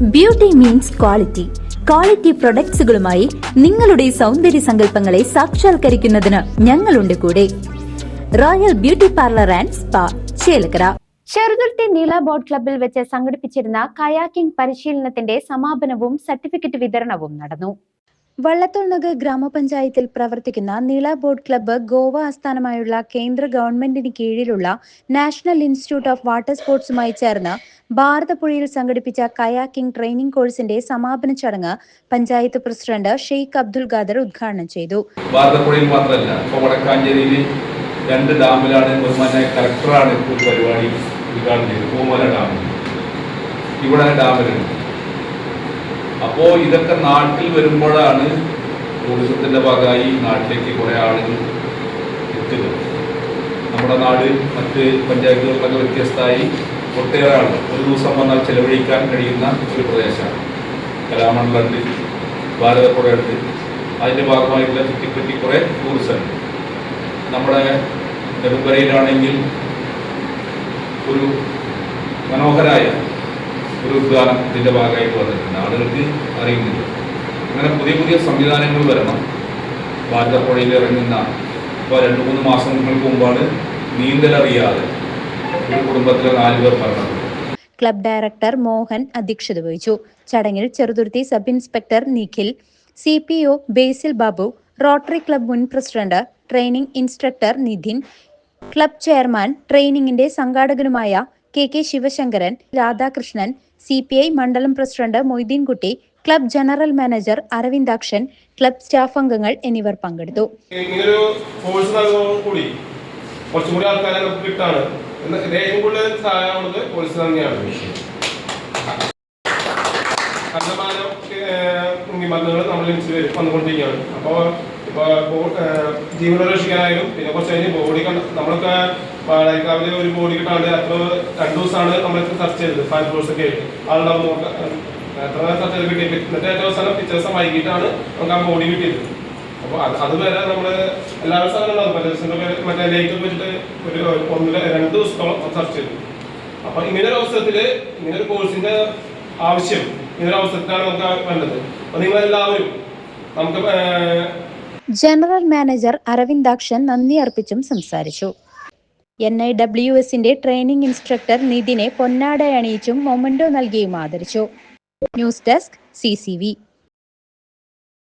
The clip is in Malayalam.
ബ്യൂട്ടി മീൻസ് ക്വാളിറ്റി ക്വാളിറ്റി പ്രൊഡക്ട്സുകളുമായി നിങ്ങളുടെ സൗന്ദര്യ സങ്കല്പങ്ങളെ സാക്ഷാത്കരിക്കുന്നതിന് ഞങ്ങളുണ്ട് കൂടെ. Royal beauty parlour and spa Chelakkara. Cheruthuruthy നീല ബോട്ട് ക്ലബിൽ വെച്ച് സംഘടിപ്പിച്ചിരുന്ന കയാക്കിംഗ് പരിശീലനത്തിന്റെ സമാപനവും സർട്ടിഫിക്കറ്റ് വിതരണവും നടന്നു. വള്ളത്തോൾനഗർ ഗ്രാമപഞ്ചായത്തിൽ പ്രവർത്തിക്കുന്ന നീള ബോട്ട് ക്ലബ്ബ് ഗോവ ആസ്ഥാനമായുള്ള കേന്ദ്ര ഗവൺമെന്റിന് കീഴിലുള്ള നാഷണൽ ഇൻസ്റ്റിറ്റ്യൂട്ട് ഓഫ് വാട്ടർ സ്പോർട്സുമായി ചേർന്ന് ഭാരതപ്പുഴയിൽ സംഘടിപ്പിച്ച കയാക്കിംഗ് ട്രെയിനിംഗ് കോഴ്സിന്റെ സമാപന ചടങ്ങ് പഞ്ചായത്ത് പ്രസിഡന്റ് ഷെയ്ഖ് അബ്ദുൽ ഖാദർ ഉദ്ഘാടനം ചെയ്തു. മാത്രമല്ല രണ്ട് ഡാമിലാണ് ബഹുമാനായ പരിപാടി ഉദ്ഘാടനം ചെയ്തത്. ഇവിടെ ഡാമിലുണ്ട് അപ്പോൾ ഇതൊക്കെ നാട്ടിൽ വരുമ്പോഴാണ് ടൂറിസത്തിന്റെ ഭാഗമായി നാട്ടിലേക്ക് കുറേ ആളുകൾ എത്തുന്നത്. നമ്മുടെ നാട് മറ്റ് പഞ്ചായത്തുകളിലൊക്കെ വ്യത്യസ്തമായി ഒട്ടേറെ ആളുകൾ ഒരു ദിവസം വന്നാൽ ചെലവഴിക്കാൻ കഴിയുന്ന ഒരു പ്രദേശമാണ്. കലാമണ്ഡലമുണ്ട് ഭാരതപ്പുഴയുണ്ട് അതിന്റെ ഭാഗമായിട്ടുള്ള ചുറ്റിപ്പറ്റി കുറേ ടൂറിസം ഉണ്ട്. നമ്മുടെ നെടുമ്പരയിലാണെങ്കിൽ ഒരു മനോഹരായ ഒരു ഉദ്ഘാടനം ഇതിന്റെ ഭാഗമായിട്ട് വന്നിട്ടുണ്ട്. ആളുകൾക്ക് അറിയുന്നില്ല. അങ്ങനെ പുതിയ പുതിയ സംവിധാനങ്ങൾ വരണം. ഭാരതപ്പുഴയിൽ ഇറങ്ങുന്ന ഇപ്പോൾ രണ്ട് മൂന്ന് മാസങ്ങൾക്ക് മുമ്പാണ് നീന്തലറിയാതെ ഒരു കുടുംബത്തിലെ നാല് പേർ മരണപ്പെട്ടു ക്ലബ് ഡയറക്ടർ മോഹൻ അധ്യക്ഷത വഹിച്ചു. ചടങ്ങിൽ Cheruthuruthy sub inspector Nikhil C P O Basil Babu rotary club മുൻ president training instructor Nidhin club chairman ട്രെയിനിങ്ങിന്റെ സംഘാടകനുമായ K K Sivasankaran Radhakrishnan C P I മണ്ഡലം president Moideenkutty club general manager Aravindakshan club staff അംഗങ്ങൾ എന്നിവർ പങ്കെടുത്തു. കണ്ടമാനം നമ്മൾ അപ്പോൾ ഇപ്പോൾ ജീവൻ രക്ഷിക്കാനായാലും പിന്നെ കുറച്ച് കഴിഞ്ഞ് ബോഡി നമ്മളൊക്കെ വാഴക്കാവിലെ ഒരു ബോഡി കിട്ടാണ്ട് അത്ര രണ്ടു ദിവസമാണ് നമ്മളൊക്കെ സെർച്ച് ചെയ്തത് ഫയർ ഫോഴ്സ് ഒക്കെ ആയിട്ട്. ആളുണ്ടാവും എത്ര സെർച്ച് ചെയ്ത് കിട്ടി എന്നിട്ട് ഏറ്റവും അവസാനം ദിവസം വൈകിട്ടാണ് നമുക്ക് ആ ബോഡി കിട്ടിയത്. അപ്പോൾ അത് അതുവരെ നമ്മൾ എല്ലാവരും സ്ഥലങ്ങളും മറ്റേ ദിവസങ്ങളിൽ മറ്റേ ലൈറ്റ് വെച്ചിട്ട് ഒരു ഒന്നര രണ്ട് ദിവസത്തോളം സെർച്ച് ചെയ്തു. അപ്പോൾ ഇങ്ങനെ ഒരു അവസരത്തിൽ ഇങ്ങനെ ഒരു കോഴ്സിന്റെ ആവശ്യം ഇങ്ങനെ ഒരു അവസരത്തിലാണ് നമുക്ക് വേണ്ടത് അപ്പോൾ നിങ്ങളെല്ലാവരും നമുക്ക് ജനറൽ മാനേജർ അരവിന്ദാക്ഷൻ നന്ദി അർപ്പിച്ചും സംസാരിച്ചു. എൻ ഐ ഡബ്ല്യു എസിന്റെ ട്രെയിനിംഗ് ഇൻസ്ട്രക്ടർ നിതിനെ പൊന്നാടയണിയിച്ചും മൊമന്റോ നൽകിയും ആദരിച്ചു. News desk C